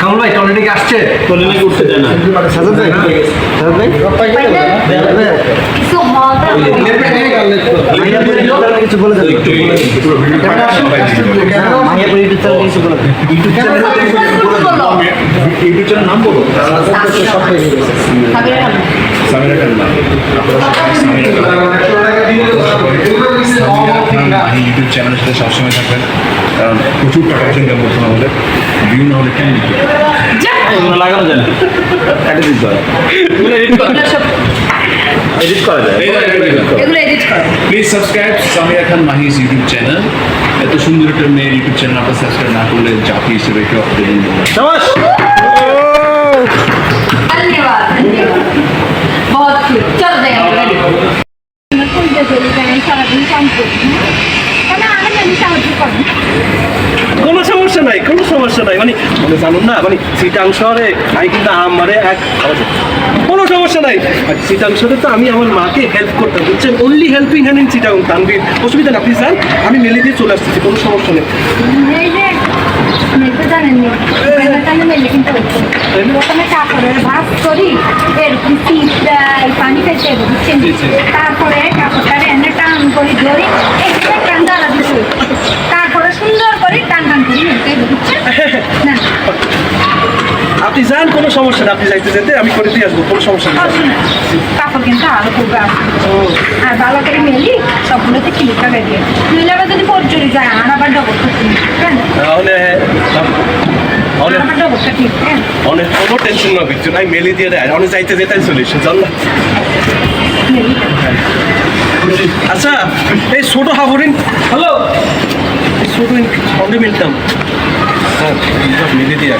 কামল ভাই টলিটি কি আসছে টলি নাকি উঠতে দেয় না সাজাদ ভাই সাজাদ ভাই কিছু বলে দেন ইউটিউব চ্যানেলে নাম বলো সামিরা সবাই সামিরা কান্না মাহি ইউটিউব চ্যানেলের সাথে সবসময় থাকবেন কারণ প্রচুর টাকা পয়সা ইনকাম করতে আমাদের ভিউ না হলে কেন দিতে লাগানো যায় না একটা দিতে হয় এডিট করা যায় এগুলো এডিট করো please subscribe Samira Khan মাহিস YouTube channel এত সুন্দর একটা মেয়ের ইউটিউব চ্যানেল আপনার সাবস্ক্রাইব না করলে জাতি হিসেবে কেউ আপনাদের শাবাশ धन्यवाद धन्यवाद बहुत क्यूट चल रहे हैं সারাদিন কাম করি কেন সমস্যা নাই কোনো সমস্যা নাই। মানে মানে জানুন না মানে সিটাং শহরে আমি কিন্তু আমারে এক কোনো সমস্যা নাই। আর সিটাং শহরে তো আমি আমার মাকে হেল্প করতাম বুঝছেন? Only helping hand in sitting Tanvir অসুবিধা না আপনি যান আমি মেলে দিয়ে চলে আসতেছি কোনো সমস্যা নেই। তারপরে করে একটা টান দাঁড়া দিচ্ছি তারপরে সুন্দর করে টান টান করে না। আপনি যান কোনো সমস্যা না আপনি যাইতে যেতে আমি করে দিয়ে আসব কোনো সমস্যা নেই। কাপড় কিন্তু আরও খুব আর। ভালো করে মেলি সবগুলোতে ক্লিক করে দিয়ে। মেলে আবার যদি পরচুরি যায় আর আবার ডবল করতে হ্যাঁ? তাহলে অনেক অনেক কোনো টেনশন না কিছু নাই। মেলে দিয়ে দেয়। অনেক যাইতে যেতে চলে এসে না আচ্ছা এই ছোট হাফরিন হ্যালো? এই ছোট সঙ্গে মিলতাম। হ্যাঁ মেলে দিয়ে